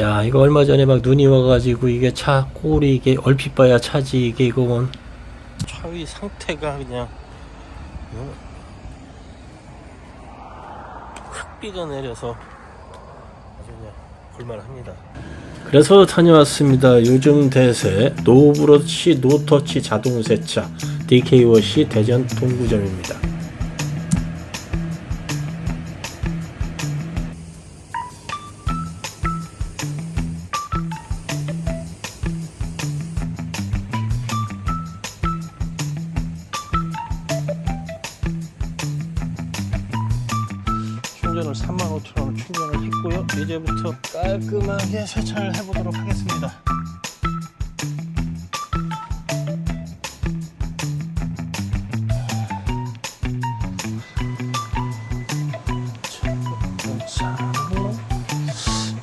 야 이거 얼마 전에 막 눈이 와가지고 이게 차 꼴이 이게 얼핏 봐야 차지 이게 이거 뭐 차의 상태가 그냥 어? 흙비가 내려서 아주 그냥 볼만합니다. 그래서 다녀왔습니다. 요즘 대세 노브러시 노터치 자동 세차 DK워시 대전 동구점입니다. 충전을 35,000원 충전을 했고요. 이제부터 깔끔하게 세차를 해보도록 하겠습니다. 자,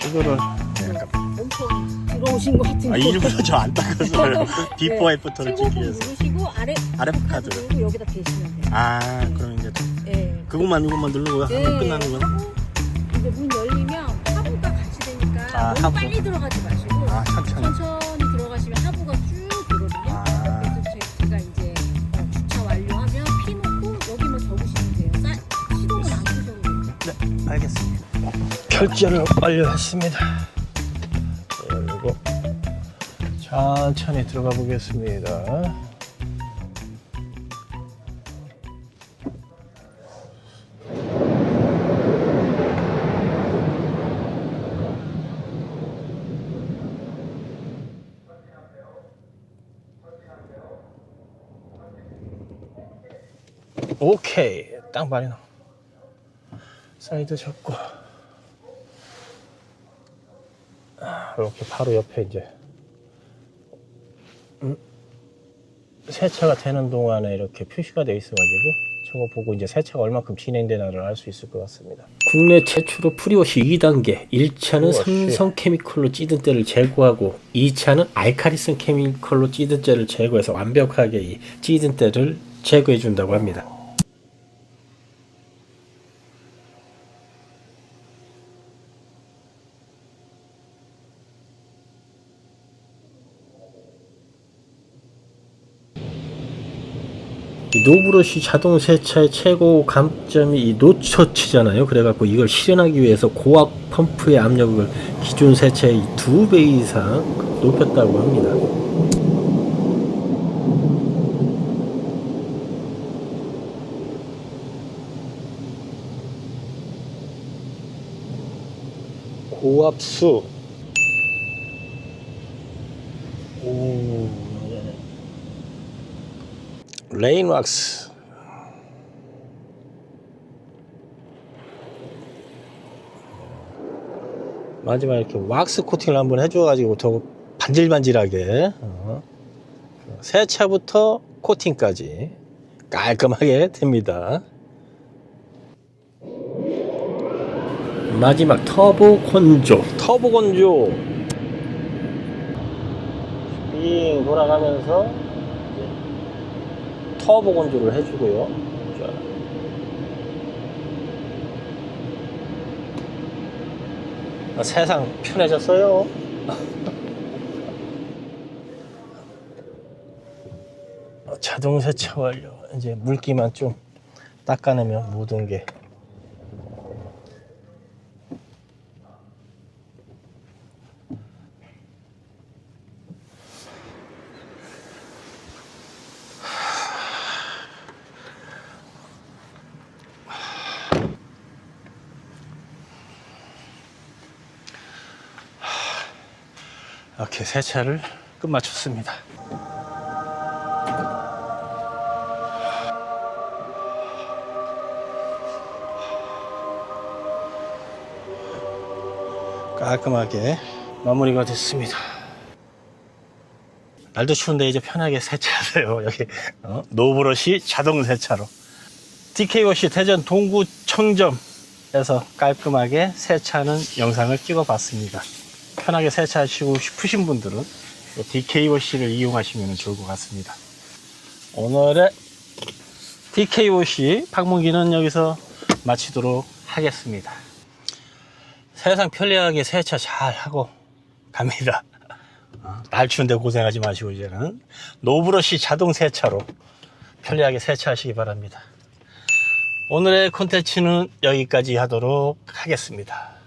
이거를 엄청 들어오신 것 같은데. 아, 일부러 저 안 닦았어요. 비포 애프터를 찍기 위해서. 누르시고 아래 아래 카드. 누르고 여기다 대시면 돼요. 아, 그럼. 그것만 이것만 누르고 네. 하면 끝나는 거야? 하고 이제 문 열리면 하부가 같이 되니까 아, 너무 하부. 빨리 들어가지 마시고 아, 천천히. 천천히 들어가시면 하부가 쭉 되거든요. 아. 그래서 제- 제가 이제 어, 주차 완료하면 피 놓고 여기만 접으시면 돼요. 싸, 시동을 안 끄셔도 돼요. 네, 알겠습니다. 결제를 완료했습니다. 그리고 천천히 들어가 보겠습니다. 오케이 딱 말이 나. 사이드 잡고. 이렇게 바로 옆에 이제 음, 세차가 되는 동안에 이렇게 표시가 되어 있어가지고 저거 보고 이제 세차가 얼마큼 진행되나를 알 수 있을 것 같습니다. 국내 최초로 프리워시 2단계 1차는 프리워시. 삼성 케미컬로 찌든 때를 제거하고 2차는 알카리슨 케미컬로 찌든 때를 제거해서 완벽하게 이 찌든 때를 제거해 준다고 합니다. 노브러시 자동 세차의 최고 감점이 이 노처치잖아요. 그래갖고 이걸 실현하기 위해서 고압 펌프의 압력을 기존 세차의 두 배 이상 높였다고 합니다. 고압수 레인왁스. 마지막에 이렇게 왁스 코팅을 한번 해줘가지고 더 반질반질하게. 어. 세차부터 코팅까지 깔끔하게 됩니다. 마지막 터보 건조. 터보 건조. 빙 돌아가면서 터보 건조를 해주고요. 자. 아, 세상 편해졌어요. 어, 자동 세차 완료. 이제 물기만 좀 닦아내면 모든 게 이렇게 세차를 끝마쳤습니다. 깔끔하게 마무리가 됐습니다. 날도 추운데 이제 편하게 세차하세요. 여기 어? 노브러시 자동 세차로 DK워시 대전 동구 청점에서 깔끔하게 세차하는 영상을 찍어봤습니다. 편하게 세차하시고 싶으신 분들은 DK워시를 이용하시면 좋을 것 같습니다. 오늘의 DK워시 방문기는 여기서 마치도록 하겠습니다. 세상 편리하게 세차 잘 하고 갑니다. 어, 날 추운데 고생하지 마시고 이제는 노브러시 자동 세차로 편리하게 세차하시기 바랍니다. 오늘의 콘텐츠는 여기까지 하도록 하겠습니다.